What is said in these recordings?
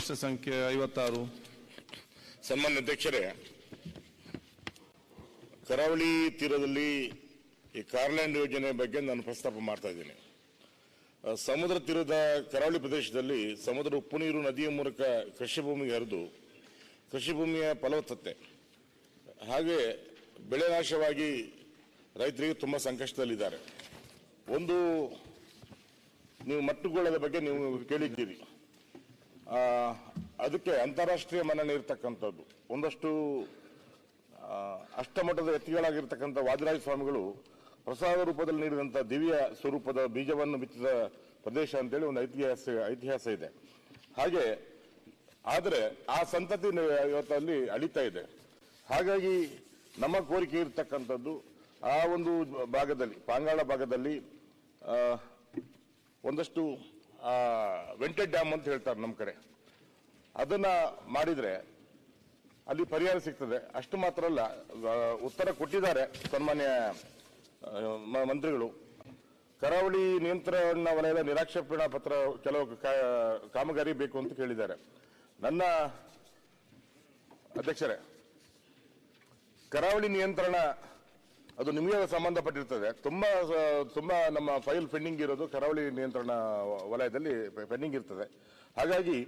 ಪ್ರಶ್ನೆ ಸಂಖ್ಯೆ ಐವತ್ತಾರು. ಸನ್ಮಾನ್ಯ ಅಧ್ಯಕ್ಷರೇ, ಕರಾವಳಿ ತೀರದಲ್ಲಿ ಈ ಕಾರ್ಲ್ಯಾಂಡ್ ಯೋಜನೆ ಬಗ್ಗೆ ನಾನು ಪ್ರಸ್ತಾಪ ಮಾಡ್ತಾ ಇದ್ದೀನಿ. ಸಮುದ್ರ ತೀರದ ಕರಾವಳಿ ಪ್ರದೇಶದಲ್ಲಿ ಸಮುದ್ರ ಉಪ್ಪು ನೀರು ನದಿಯ ಮೂಲಕ ಕೃಷಿ ಭೂಮಿಗೆ ಹರಿದು, ಕೃಷಿ ಭೂಮಿಯ ಫಲವತ್ತತೆ, ಹಾಗೆ ಬೆಳೆ ನಾಶವಾಗಿ ರೈತರಿಗೆ ತುಂಬ ಸಂಕಷ್ಟದಲ್ಲಿದ್ದಾರೆ. ಒಂದು, ನೀವು ಮಟ್ಟುಗೋಳದ ಬಗ್ಗೆ ನೀವು ಕೇಳಿದ್ದೀರಿ. ಅದಕ್ಕೆ ಅಂತಾರಾಷ್ಟ್ರೀಯ ಮನ್ನಣೆ ಇರತಕ್ಕಂಥದ್ದು. ಒಂದಷ್ಟು ಅಷ್ಟಮಠದ ಎತ್ತಿಗಳಾಗಿರ್ತಕ್ಕಂಥ ವಾದಿರಾಜ ಸ್ವಾಮಿಗಳು ಪ್ರಸಾದ ರೂಪದಲ್ಲಿ ನೀಡಿದಂಥ ದಿವ್ಯ ಸ್ವರೂಪದ ಬೀಜವನ್ನು ಬಿತ್ತಿದ ಪ್ರದೇಶ ಅಂತೇಳಿ ಒಂದು ಐತಿಹಾಸ ಐತಿಹಾಸ ಇದೆ. ಹಾಗೆ, ಆದರೆ ಆ ಸಂತತಿ ಇವತ್ತಲ್ಲಿ ಅಳಿತಾ ಇದೆ. ಹಾಗಾಗಿ ನಮ್ಮ ಕೋರಿಕೆ ಇರತಕ್ಕಂಥದ್ದು ಆ ಒಂದು ಭಾಗದಲ್ಲಿ, ಪಾಂಗಾಳ ಭಾಗದಲ್ಲಿ ಒಂದಷ್ಟು ವೆಂಟೆಡ್ ಡ್ಯಾಮ್ ಅಂತ ಹೇಳ್ತಾರೆ ನಮ್ಮ ಕಡೆ. ಅದನ್ನ ಮಾಡಿದ್ರೆ ಅಲ್ಲಿ ಪರಿಹಾರ ಸಿಗ್ತದೆ. ಅಷ್ಟು ಮಾತ್ರ ಅಲ್ಲ ಉತ್ತರ ಕೊಟ್ಟಿದ್ದಾರೆ ಸನ್ಮಾನ್ಯ ಮಂತ್ರಿಗಳು. ಕರಾವಳಿ ನಿಯಂತ್ರಣ ವಲಯದ ನಿರಾಕ್ಷೇಪಣಾ ಪತ್ರ ಕೆಲವು ಕಾಮಗಾರಿ ಬೇಕು ಅಂತ ಕೇಳಿದ್ದಾರೆ. ನನ್ನ ಅಧ್ಯಕ್ಷರೇ, ಕರಾವಳಿ ನಿಯಂತ್ರಣ ಅದು ನಿಮಗೆ ಸಂಬಂಧಪಟ್ಟಿರ್ತದೆ. ತುಂಬಾ, ತುಂಬ ನಮ್ಮ ಫೈಲ್ ಪೆಂಡಿಂಗ್ ಇರೋದು ಕರಾವಳಿ ನಿಯಂತ್ರಣ ವಲಯದಲ್ಲಿ ಪೆಂಡಿಂಗ್ ಇರ್ತದೆ. ಹಾಗಾಗಿ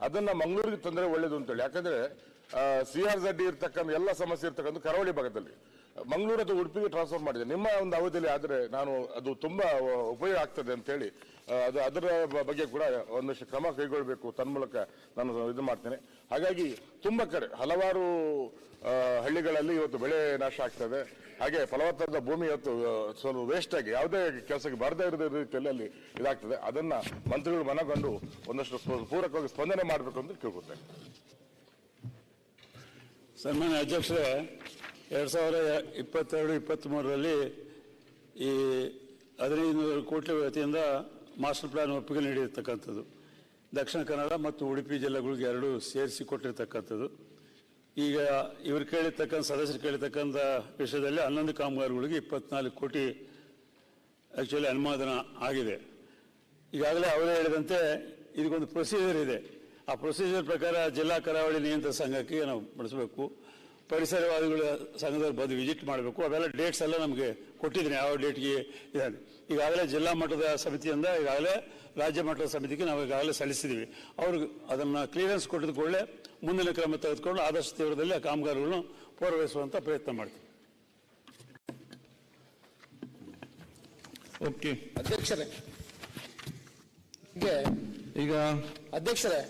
ಅದನ್ನು ಮಂಗಳೂರಿಗೆ ತೊಂದರೆ ಒಳ್ಳೇದು ಅಂತೇಳಿ. ಯಾಕಂದರೆ ಸಿ ಆರ್ ಝಡ್ ಇರ್ತಕ್ಕಂಥ ಎಲ್ಲ ಸಮಸ್ಯೆ ಇರ್ತಕ್ಕಂಥ ಕರಾವಳಿ ಭಾಗದಲ್ಲಿ. ಮಂಗಳೂರು ಅಥವಾ ಉಡುಪಿಗೆ ಟ್ರಾನ್ಸ್ಫರ್ ಮಾಡಿದೆ. ನಿಮ್ಮ ಒಂದು ಅವಧಿಯಲ್ಲಿ ಆದರೆ ನಾನು ಅದು ತುಂಬ ಉಪಯೋಗ ಆಗ್ತದೆ ಅಂತೇಳಿ ಅದು ಅದರ ಬಗ್ಗೆ ಕೂಡ ಒಂದಷ್ಟು ಕ್ರಮ ಕೈಗೊಳ್ಳಬೇಕು ತನ್ಮೂಲಕ ನಾನು ಇದು ಮಾಡ್ತೇನೆ. ಹಾಗಾಗಿ ತುಂಬ ಕಡೆ ಹಲವಾರು ಹಳ್ಳಿಗಳಲ್ಲಿ ಇವತ್ತು ಬೆಳೆ ನಾಶ ಆಗ್ತದೆ. ಹಾಗೆ ಫಲವತ್ತಾದ ಭೂಮಿ ಇವತ್ತು ಸ್ವಲ್ಪ ವೇಸ್ಟ್ ಆಗಿ ಯಾವುದೇ ಕೆಲಸಕ್ಕೆ ಬರದೇ ಇರದ ರೀತಿಯಲ್ಲಿ ಅಲ್ಲಿ ಇದಾಗ್ತದೆ. ಅದನ್ನ ಮಂತ್ರಿಗಳು ಮನಗೊಂಡು ಒಂದಷ್ಟು ಪೂರಕವಾಗಿ ಸ್ಪಂದನೆ ಮಾಡಬೇಕು ಅಂತ ಕೇಳ್ಕೊತೇನೆ. ಸನ್ಮಾನ್ಯ ಅಧ್ಯಕ್ಷರೇ ಎರಡು ಸಾವಿರ ಇಪ್ಪತ್ತೆರಡು, ಇಪ್ಪತ್ತ್ಮೂರರಲ್ಲಿ ಈ ಹದಿನೈದು ನೂರು ಕೋಟಿ ವತಿಯಿಂದ ಮಾಸ್ಟರ್ ಪ್ಲಾನ್ ಒಪ್ಪಿಗೆ ನೀಡಿರ್ತಕ್ಕಂಥದ್ದು. ದಕ್ಷಿಣ ಕನ್ನಡ ಮತ್ತು ಉಡುಪಿ ಜಿಲ್ಲೆಗಳಿಗೆ ಎರಡೂ ಸೇರಿಸಿ ಕೊಟ್ಟಿರ್ತಕ್ಕಂಥದ್ದು. ಈಗ ಇವರು ಕೇಳಿರ್ತಕ್ಕಂಥ, ಸದಸ್ಯರು ಕೇಳಿರ್ತಕ್ಕಂಥ ವಿಷಯದಲ್ಲಿ ಹನ್ನೊಂದು ಕಾಮಗಾರಿಗಳಿಗೆ ಇಪ್ಪತ್ನಾಲ್ಕು ಕೋಟಿ ಆ್ಯಕ್ಚುಲಿ ಅನುಮೋದನ ಆಗಿದೆ. ಈಗಾಗಲೇ ಅವರೇ ಹೇಳಿದಂತೆ ಇದಕ್ಕೊಂದು ಪ್ರೊಸೀಜರ್ ಇದೆ. ಆ ಪ್ರೊಸೀಜರ್ ಪ್ರಕಾರ ಜಿಲ್ಲಾ ಕರಾವಳಿ ನಿಯಂತ್ರಣ ಸಂಘಕ್ಕೆ ನಾವು ಬಳಸಬೇಕು. ಪರಿಸರವಾದಿಗಳ ಸಂಘದವ್ರು ಬಂದು ವಿಸಿಟ್ ಮಾಡಬೇಕು. ಅವೆಲ್ಲ ಡೇಟ್ಸ್ ಎಲ್ಲ ನಮಗೆ ಕೊಟ್ಟಿದ್ದೀನಿ. ಯಾವ ಡೇಟ್ಗೆ ಇದೆ ಈಗಾಗಲೇ ಜಿಲ್ಲಾ ಮಟ್ಟದ ಸಮಿತಿಯಿಂದ ಈಗಾಗಲೇ ರಾಜ್ಯ ಮಟ್ಟದ ಸಮಿತಿಗೆ ನಾವು ಈಗಾಗಲೇ ಸಲ್ಲಿಸಿದ್ದೀವಿ ಅವರು ಅದನ್ನು ಕ್ಲಿಯರೆನ್ಸ್ ಕೊಟ್ಟಿದ ಕೂಡಲೇ ಮುಂದಿನ ಕ್ರಮ ತೆಗೆದುಕೊಂಡು ಆದಷ್ಟು ತೀವ್ರದಲ್ಲಿ ಆ ಕಾಮಗಾರಿಗಳನ್ನು ಪೂರ್ವಹಿಸುವಂಥ ಪ್ರಯತ್ನ ಮಾಡ್ತೀವಿ. ಓಕೆ ಅಧ್ಯಕ್ಷರೇ. ಈಗ ಅಧ್ಯಕ್ಷರೇ.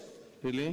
ಇಲ್ಲಿ